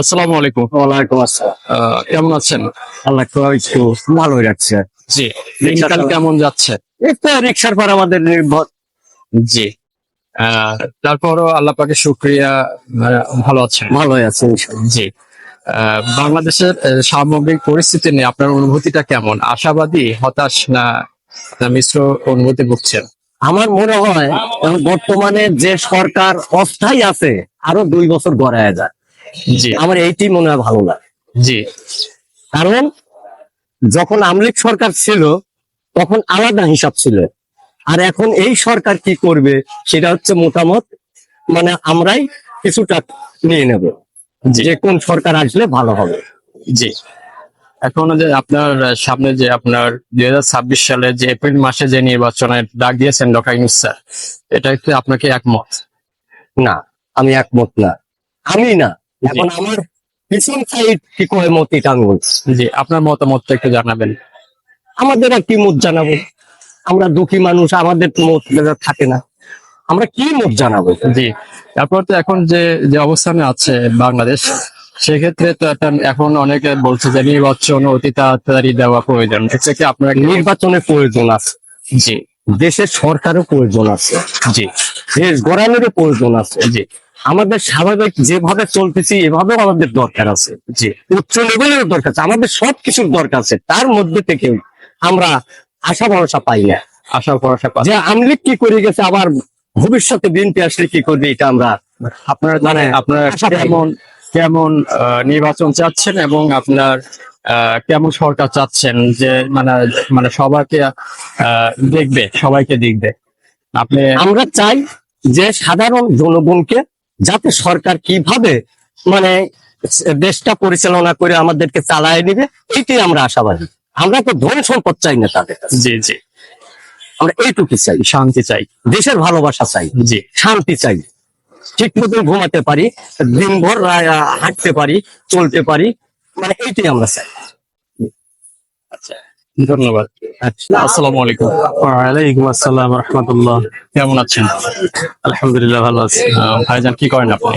আসসালামু আলাইকুম। ওয়ালাইকুম আসসালাম। কেমন আছেন? আল্লাহ একটু ভালোই রাখছে। জি। দিনকাল কেমন যাচ্ছে? একটু রিক্সার পর আমাদের নির্ভর। জি। তারপরও আল্লাহ পাকে শুক্রিয়া ভালো আছেন? ভালোই আছে জি। বাংলাদেশের সামগ্রিক পরিস্থিতি নিয়ে আপনার অনুভূতিটা কেমন? আশাবাদী হতাশ না না মিশ্র অনুভূতি ভুগছেন? আমার মনে হয় বর্তমানে যে সরকার অস্থায়ী আছে আরও দুই বছর গড়ায় যায়। আমার এইটি মনে হয় ভালো লাগে। জি। কারণ যখন আমলিক সরকার ছিল তখন আলাদা হিসাব ছিল। আর এখন এই সরকার কি করবে সেটা হচ্ছে মতামত। মানে আমরাই কিছুটা নিয়ে নেব। যে কোন সরকার আসলে ভালো হবে। জি। এখন যে আপনার সামনে যে আপনার দুই হাজার ছাব্বিশ সালে যে এপ্রিল মাসে যে নির্বাচনের ডাক দিয়েছেন ডক্টর ইউনুস স্যার এটা একটু আপনাকে একমত? না আমি একমত না। আমি না। এখন আমার পিছন সাইড কি কয় মত বলছি জি আপনার মতামতটা একটু জানাবেন। আমাদের আর কি মত জানাব? আমরা দুঃখী মানুষ আমাদের মত থাকে না। আমরা কি মত জানাব? জি তারপর তো এখন যে যে অবস্থানে আছে বাংলাদেশ সেক্ষেত্রে তো একটা এখন অনেকে বলছে যে নির্বাচন অতি তাড়াতাড়ি দেওয়া প্রয়োজন। কি আপনার নির্বাচনের প্রয়োজন আছে। জি। দেশের সরকারও প্রয়োজন আছে। জি। দেশ গড়ানোরও প্রয়োজন আছে। জি। আমাদের স্বাভাবিক যেভাবে চলতেছি এভাবেও আমাদের দরকার আছে। যে উচ্চ লেভেলের দরকার আছে আমাদের সব কিছুর দরকার আছে তার মধ্যে থেকে আমরা আশা ভরসা পাই না। আশা ভরসা পাই যে আমলিক কি করে গেছে আবার ভবিষ্যতে বিএনপি আসলে কি করবে এটা আমরা আপনার মানে আপনার কেমন কেমন আহ, নির্বাচন চাচ্ছেন এবং আপনার আহ, কেমন সরকার চাচ্ছেন যে মানে মানে সবাইকে আহ, দেখবে সবাইকে দেখবে। আপনি আমরা চাই যে সাধারণ জনগণকে যাতে সরকার কীভাবে মানে দেশটা পরিচালনা করে আমাদেরকে চালায় নিবে এটাই আমরা আশাবাদী। আমরা তো ধন সম্পদ চাই না তাদের জি জি। আমরা এইটুকু চাই। শান্তি চাই। দেশের ভালোবাসা চাই। জি। শান্তি চাই। ঠিক মতো ঘুমাতে পারি দিনভর হাঁটতে পারি চলতে পারি মানে এইটাই আমরা চাই। আচ্ছা। ধন্যবাদ। আসসালামু আলাইকুম। ওয়ালাইকুম আসসালাম রহমতুল্লাহ। কেমন আছেন? আলহামদুলিল্লাহ ভালো আছি। ভাইজান কি করেন আপনি?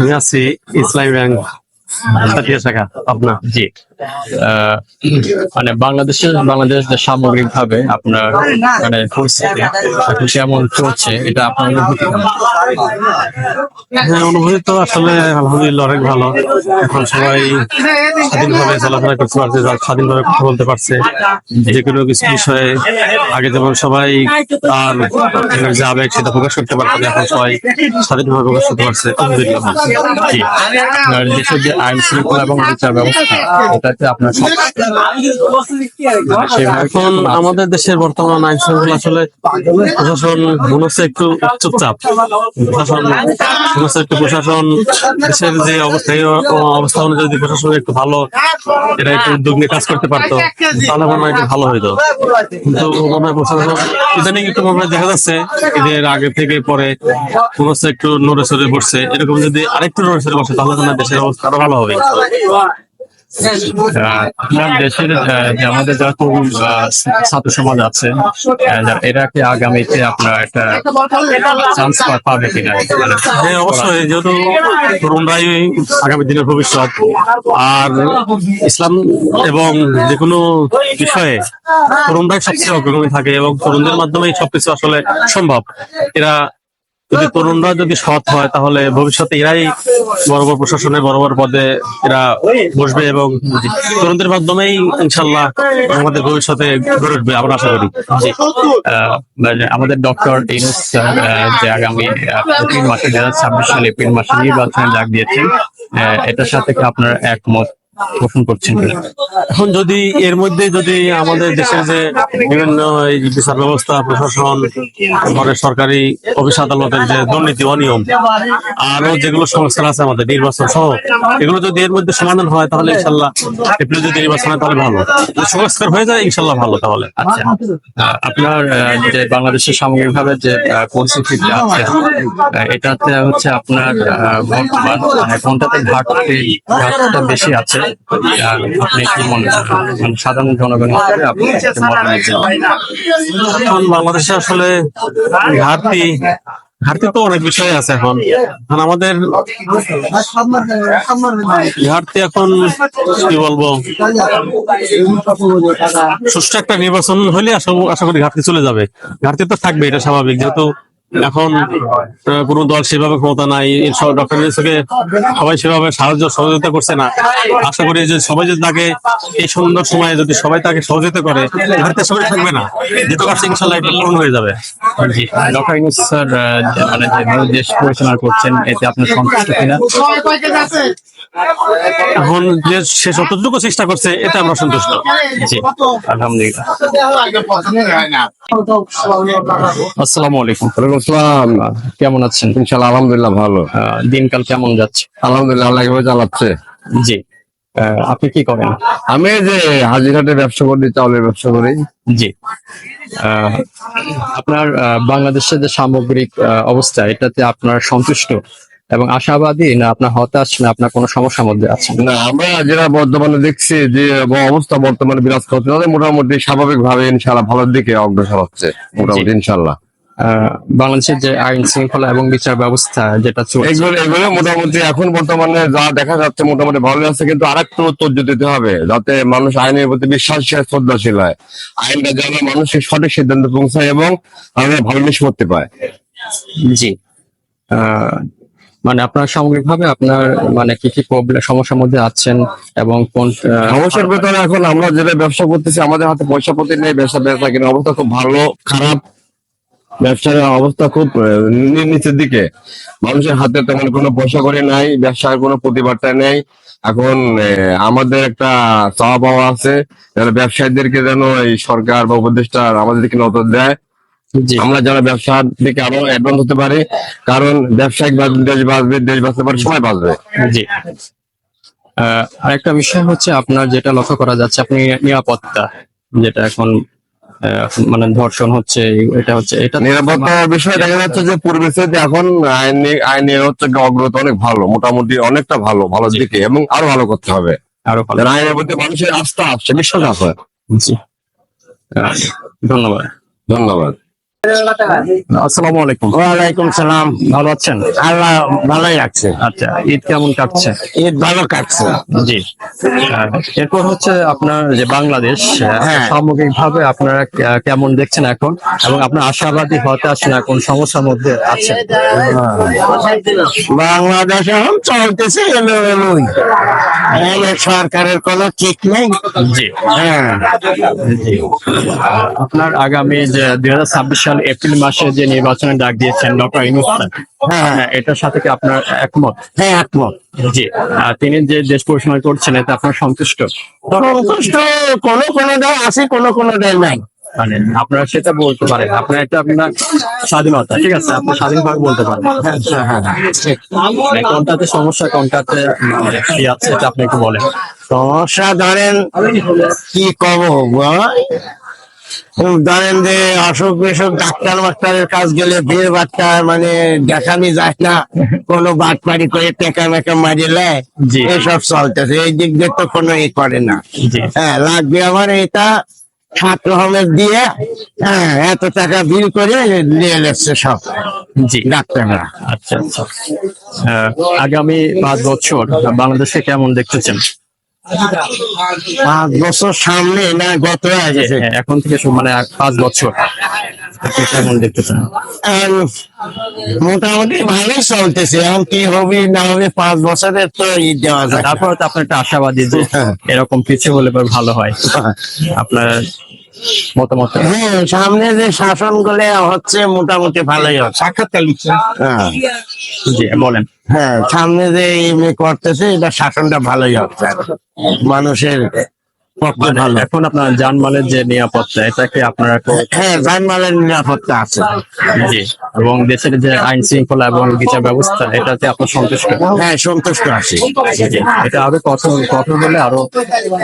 আমি আছি ইসলামী ব্যাংক শাখা আপনার জি। মানে বাংলাদেশের বাংলাদেশ সামগ্রিক ভাবে আপনার মানে পরিস্থিতি কেমন চলছে এটা আপনার অনুভূতি হ্যাঁ অনুভূতি তো আসলে আলহামদুলিল্লাহ অনেক ভালো। এখন সবাই স্বাধীনভাবে চলাফেরা করতে পারছে স্বাধীনভাবে কথা বলতে পারছে। যে কোনো কিছু বিষয়ে আগে যেমন সবাই তার যে আবেগ সেটা প্রকাশ করতে পারতো না, এখন সবাই স্বাধীনভাবে প্রকাশ করতে পারছে। আলহামদুলিল্লাহ। দেশের যে আইন শৃঙ্খলা এবং বিচার ব্যবস্থা এখন আমাদের দেশের বর্তমান আইন শৃঙ্খলা আসলে প্রশাসন মনে একটু প্রশাসন একটু প্রশাসন, দেশের যে অবস্থা অবস্থা অনুযায়ী প্রশাসন একটু ভালো এটা একটু উদ্যোগ নিয়ে কাজ করতে পারতো, তাহলে মনে হয় ভালো হইতো। কিন্তু প্রশাসন, ইদানিং একটু মনে দেখা যাচ্ছে, ঈদের আগে থেকে পরে মনে একটু নড়ে সরে বসছে এরকম যদি আরেকটু নড়ে সরে বসে তাহলে মনে দেশের অবস্থা আরও ভালো হবে। আপনার দেশের যে আমাদের যারা তরুণ ছাত্র সমাজ আছে এরা কি আগামীতে আপনার একটা চান্স পাবে কিনা? হ্যাঁ অবশ্যই, যেহেতু তরুণরাই আগামী দিনের ভবিষ্যৎ, আর ইসলাম এবং যে কোনো বিষয়ে তরুণরাই সবচেয়ে অগ্রগামী থাকে এবং তরুণদের মাধ্যমেই সবকিছু আসলে সম্ভব। এরা যদি তরুণরা যদি সৎ হয়, তাহলে ভবিষ্যতে এরাই বড় বড় প্রশাসনে, বড় বড় পদে এরা বসবে এবং তরুণদের মাধ্যমেই ইনশাল্লাহ আমাদের ভবিষ্যতে গড়ে উঠবে, আমরা আশা করি। আমাদের ডক্টর ইনুস যে আগামী এপ্রিল মাসে দু হাজার ছাব্বিশ সালে এপ্রিল মাসে নির্বাচনে ডাক দিয়েছেন এটার সাথে আপনার একমত? পোষণ করছেন। এখন যদি এর মধ্যে যদি আমাদের দেশের যে বিভিন্ন বিচার ব্যবস্থা, প্রশাসন, তারপরে সরকারি অফিস আদালতের যে দুর্নীতি, অনিয়ম আরও যেগুলো সংস্কার আছে আমাদের, নির্বাচন সহ, এগুলো যদি এর মধ্যে সমাধান হয় তাহলে ইনশাল্লাহ এপ্রিল যদি নির্বাচন হয় তাহলে ভালো। সংস্কার হয়ে যায়, ইনশাল্লাহ ভালো তাহলে। আচ্ছা। আপনার যে বাংলাদেশের সামগ্রিকভাবে যে পরিস্থিতি আছে এটাতে হচ্ছে আপনার বর্তমান মানে কোনটাতে ঘাটতি ঘাটতিটা বেশি আছে? সাধারণ জনগণ বাংলাদেশে আসলে ঘাটতি ঘাটতি তো অনেক বিষয় আছে এখন। এখন আমাদের ঘাটতি এখন, কি বলব, সুষ্ঠু একটা নির্বাচন হলে আশা করি ঘাটতি চলে যাবে। ঘাটতি তো থাকবে এটা স্বাভাবিক। যেহেতু এখন কোনো দল সেভাবে ক্ষমতা নাই। ডক্টর ইউনুসকে সবাই সেভাবে সাহায্য সহযোগিতা করছে না। আশা করি যে সবাই যদি তাকে এই সুন্দর সময়ে যদি সবাই তাকে সহযোগিতা করে ঘাটতি সবাই থাকবে না। যেহেতু কাছে ইনশাল্লাহ এটা পূরণ হয়ে যাবে। ডক্টর ইউনুস স্যার মানে যেভাবে দেশ পরিচালনা করছেন এতে আপনার সন্তুষ্ট কিনা? এখন যে সে যতটুকু চেষ্টা করছে এতে আমরা সন্তুষ্ট। জি। আলহামদুলিল্লাহ। আসসালামু আলাইকুম। আসসালাম কেমন আছেন? ইনশাল্লাহ আলহামদুলিল্লাহ ভালো। দিনকাল কেমন যাচ্ছে? আলহামদুলিল্লাহ আল্লাহ এভাবে চালাচ্ছে। জি। আপনি কি করেন? আমি যে হাজিরহাটে ব্যবসা করি চাউলের ব্যবসা করি। জি। আপনার বাংলাদেশের যে সামগ্রিক অবস্থা এটাতে আপনার সন্তুষ্ট এবং আশাবাদী না আপনার হতাশ না আপনার কোনো সমস্যার মধ্যে আছেন? না আমরা যেটা বর্তমানে দেখছি যে অবস্থা বর্তমানে বিরাজ করছে তাদের মোটামুটি স্বাভাবিক ভাবে ইনশাল্লাহ ভালোর দিকে অগ্রসর হচ্ছে মোটামুটি ইনশাল্লাহ বাংলাদেশের যে আইন শৃঙ্খলা এবং বিচার ব্যবস্থা যেটা চলছে। এগুলো এগুলো মোটামুটি এখন বর্তমানে যা দেখা যাচ্ছে মোটামুটি ভালো আছে কিন্তু আরেকটু তর্জ দিতে হবে যাতে মানুষ আইনের প্রতি বিশ্বাসী শ্রদ্ধাশীল হয়। আইনটা যেন মানুষের সঠিক সিদ্ধান্ত পৌঁছায় এবং আমরা ভালো নিষ্পত্তি পায়। জি। মানে আপনার সামগ্রিকভাবে আপনার মানে কি কি প্রবলেম সমস্যার মধ্যে আছেন এবং কোন সমস্যার ভেতরে এখন আমরা যেটা ব্যবসা করতেছি আমাদের হাতে পয়সা পাতি নেই ব্যবসা ব্যবসা কিনা অবস্থা খুব ভালো খারাপ। ব্যবসার অবস্থা খুব নিচের দিকে। মানুষের হাতে তেমন কোনো পয়সা করে নাই ব্যবসার কোনো প্রতিবাদটা নেই। এখন আমাদের একটা চাওয়া পাওয়া আছে যেন ব্যবসায়ীদেরকে যেন এই সরকার বা উপদেষ্টা আমাদেরকে নজর দেয়। আমরা যারা ব্যবসার দিকে আরও অ্যাডভান্স হতে পারি কারণ ব্যবসায়িক দেশ বাঁচবে দেশ বাঁচতে পারে সময় বাঁচবে। জি। আরেকটা বিষয় হচ্ছে আপনার যেটা লক্ষ্য করা যাচ্ছে আপনি নিরাপত্তা যেটা এখন মানে ধর্ষণ হচ্ছে এটা হচ্ছে এটা নিরাপত্তার বিষয়ে দেখা যাচ্ছে যে পূর্বে এখন আইনি আইনের হচ্ছে অগ্রগতি অনেক ভালো মোটামুটি অনেকটা ভালো ভালো। দিকে এবং আরও ভালো করতে হবে। আরও ভালো। আইনের প্রতি মানুষের আস্থা আসছে বিশ্বাস আছে। জি। ধন্যবাদ। ধন্যবাদ। আসসালামু আলাইকুম। ওয়ালাইকুম সালাম। ভালো আছেন? আল্লাহ ভালোই আচ্ছা ঈদ কেমন কাটছে? ঈদ ভালো কাটছে। জি। এরপর হচ্ছে আপনার যে বাংলাদেশ হ্যাঁ। সামগ্রিক ভাবে আপনারা কেমন দেখছেন এখন? এবং আপনার আশাবাদী হতাশ না কোন সমস্যার মধ্যে আছেন? বাংলাদেশ এখন চলতেছে সরকারের কোনো ঠিক নেই। জি। হ্যাঁ। আপনার আগামী যে দুই হাজার ছাব্বিশ সাল এপ্রিল মাসে যে নির্বাচনের ডাক দিয়েছেন ডক্টর ইনুস স্যার, হ্যাঁ এটার সাথে কি আপনার একমত? হ্যাঁ একমত। জি। তিনি যে দেশ পরিচালনা করছেন এতে আপনার সন্তুষ্ট? সন্তুষ্ট কোনো কোনো দেয় আছে কোনো কোনো দেয় নাই। মানে আপনারা সেটা বলতে পারেন। আপনার এটা আপনার স্বাধীনতা ঠিক আছে? আপনি স্বাধীনভাবে বলতে পারেন। হ্যাঁ হ্যাঁ মানে কোনটাতে সমস্যা কোনটাতে মানে কি আছে এটা আপনি একটু বলেন। সমস্যা ধরেন কি কব? ধরেন যে অসুখ বিসুখ ডাক্তার মাস্টারের কাজ গেলে বিয়ে বাচ্চা মানে দেখানি যায় না কোনো বাটপাড়ি করে টেকা মেকা মারিলে জি। এসব চলতেছে। এই দিক দিয়ে তো কোনো ই করে না। হ্যাঁ লাগবে আমার এটা ছাত্র হোমের দিয়ে হ্যাঁ এত টাকা বিল করে নিয়ে এসছে সব জি। ডাক্তাররা। আচ্ছা আচ্ছা। আগামী পাঁচ বছর বাংলাদেশে কেমন দেখতেছেন? পাঁচ বছর সামনে না গত হয়ে গেছে হ্যাঁ, এখন থেকে মানে পাঁচ বছর। কেমন দেখতেছেন আর মোটামুটি ভালোই চলতেছে। এখন কি হবে না হবে পাঁচ বছরের তো ই দেওয়া যায় তারপরে তো আপনার একটা আশাবাদী যে হ্যাঁ। এরকম কিছু হলে ভালো হয়। আপনার মতামত। হ্যাঁ সামনে যে শাসনগুলো হচ্ছে মোটামুটি ভালোই হচ্ছে সাক্ষাৎকার লিখছে। হ্যাঁ। জি বলেন। হ্যাঁ সামনে যে এমনি করতেছে এটা শাসনটা ভালোই হচ্ছে মানুষের মানে ভালো। এখন আপনার জানমালের যে নিরাপত্তা এটাকে আপনারা হ্যাঁ যানবাহনের নিরাপত্তা আছে। জি এবং দেশের যে আইন শৃঙ্খলা এবং বিচার ব্যবস্থা এটাতে আপনার সন্তুষ্ট? হ্যাঁ সন্তুষ্ট আছি। জি এটা আরও কঠোর কঠোর হলে আরও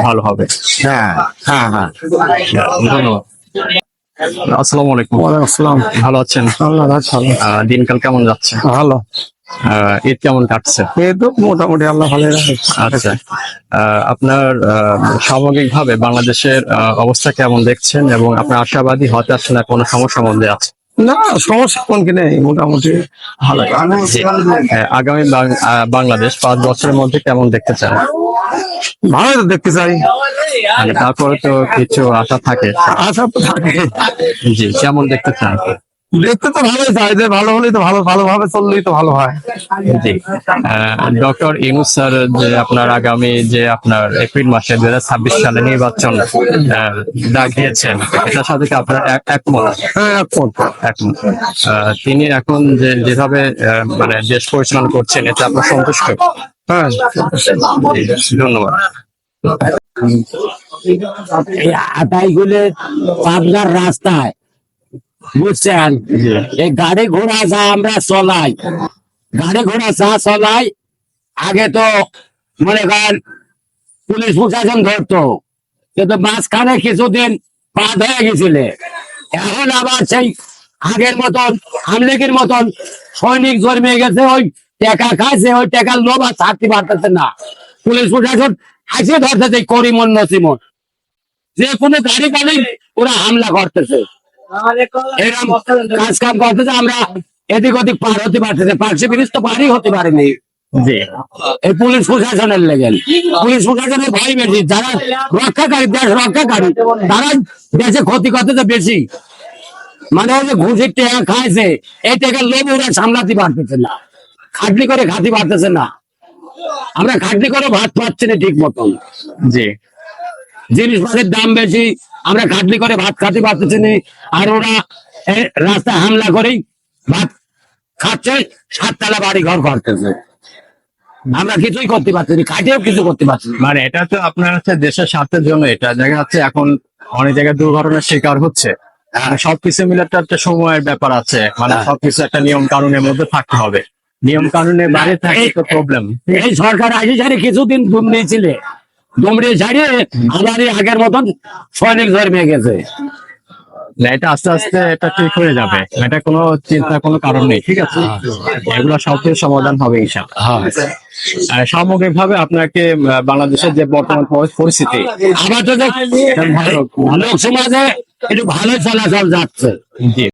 ভালো হবে। হ্যাঁ হ্যাঁ হ্যাঁ। ধন্যবাদ। আসসালামু আলাইকুম। আসসালাম। ভালো আছেন? আল্লাহ ভালো। দিনকাল কেমন যাচ্ছে? ভালো। ঈদ কেমন কাটছে? তো মোটামুটি আল্লাহ ভালো আচ্ছা। আপনার সামগ্রিকভাবে বাংলাদেশের অবস্থা কেমন দেখছেন এবং আপনার আশাবাদী হতাশ না কোনো সমস্যার মধ্যে আছে না সমস্যা কোন কি নেই মোটামুটি ভালো। হ্যাঁ, আগামী বাংলাদেশ পাঁচ বছরের মধ্যে কেমন দেখতে চান? ভালো তো দেখতে চাই। তারপরে তো কিছু আশা থাকে। আশা তো থাকে। জি কেমন দেখতে চান? দেখতে তো ভালোই চাই যে ভালো হলেই তো ভালো ভালোভাবে চললেই তো ভালো হয়। জি। ডক্টর ইনুস স্যার যে আপনার আগামী যে আপনার এপ্রিল মাসে দু হাজার ছাব্বিশ সালে নির্বাচন আহ, ডাক দিয়েছেন এটার সাথে কি আপনার এক- একমত? হ্যাঁ একমত। আহ, তিনি এখন যে যেভাবে আহ, মানে দেশ পরিচালনা করছেন এতে আপনার সন্তুষ্ট? হ্যাঁ। জি, ধন্যবাদ। এই আটাইগুলো পাবনার রাস্তায়। বুঝছেন? এই গাড়ি ঘোড়া যা আমরা চলাই গাড়ি ঘোড়া যা চলাই আগে তো মনে করেন পুলিশ প্রশাসন ধরতো কিন্তু মাঝখানে কিছুদিন বাদ হয়ে গেছিল। এখন আবার সেই আগের মতন আমলেগের মতন সৈনিক জন্মে গেছে ওই টাকা খাইছে ওই টাকার লোভ আর ছাড়তে পারতেছে না। পুলিশ প্রশাসন আসে ধরতেছে করিমন নসিমন। যে কোনো গাড়ি গাড়ি ওরা হামলা করতেছে। কাজ কাম করতেছে আমরা এদিক ওদিক পার হতে পারতেছে পার্শ্ব ব্রিজ তো পারই হতে পারেনি। এই পুলিশ প্রশাসনের লেগেন পুলিশ প্রশাসনের ভয় বেশি যারা রক্ষাকারী দেশ রক্ষাকারী তারা দেশে ক্ষতি করতেছে বেশি। মানে ঘুষের টাকা খাইছে এই টাকার লোভ ওরা সামলাতে পারতেছে না। খাটনি করে খাতে পারতেছে না। আমরা খাটনি করে ভাত পাচ্ছি না ঠিক মতন। জি। জিনিসপত্রের দাম বেশি আমরা খাটনি করে ভাত খাতে পারতেছি না আর ওরা রাস্তা হামলা করেই ভাত খাচ্ছে সাততলা বাড়ি ঘর করতেছে। আমরা কিছুই করতে পারছি না খাটেও কিছু করতে পারছি মানে এটা তো আপনার হচ্ছে দেশের স্বার্থের জন্য এটা দেখা যাচ্ছে এখন অনেক জায়গায় দুর্ঘটনার শিকার হচ্ছে। মানে সবকিছু মিলে একটা সময়ের ব্যাপার আছে মানে হ্যাঁ। সবকিছু একটা নিয়ম কানুনের মধ্যে থাকতে হবে। নিয়ম কানুনের বাইরে থাকলে তো প্রবলেম এই সরকার আসি সারি কিছুদিন দুমড়িয়েছিল দুমড়িয়ে ছাড়িয়ে আবার আগের মতন সৈনিক ধর্মে গেছে। এটা আস্তে আস্তে এটা ঠিক হয়ে যাবে। এটা কোনো চিন্তার কোনো কারণ নেই ঠিক আছে? এগুলো সব সমাধান হবে ইনশাআল্লাহ। সামগ্রিকভাবে আপনাকে বাংলাদেশের যে বর্তমান পরি- পরিস্থিতি লোক সমাজে একটু ভালো চলাচল যাচ্ছে। জি।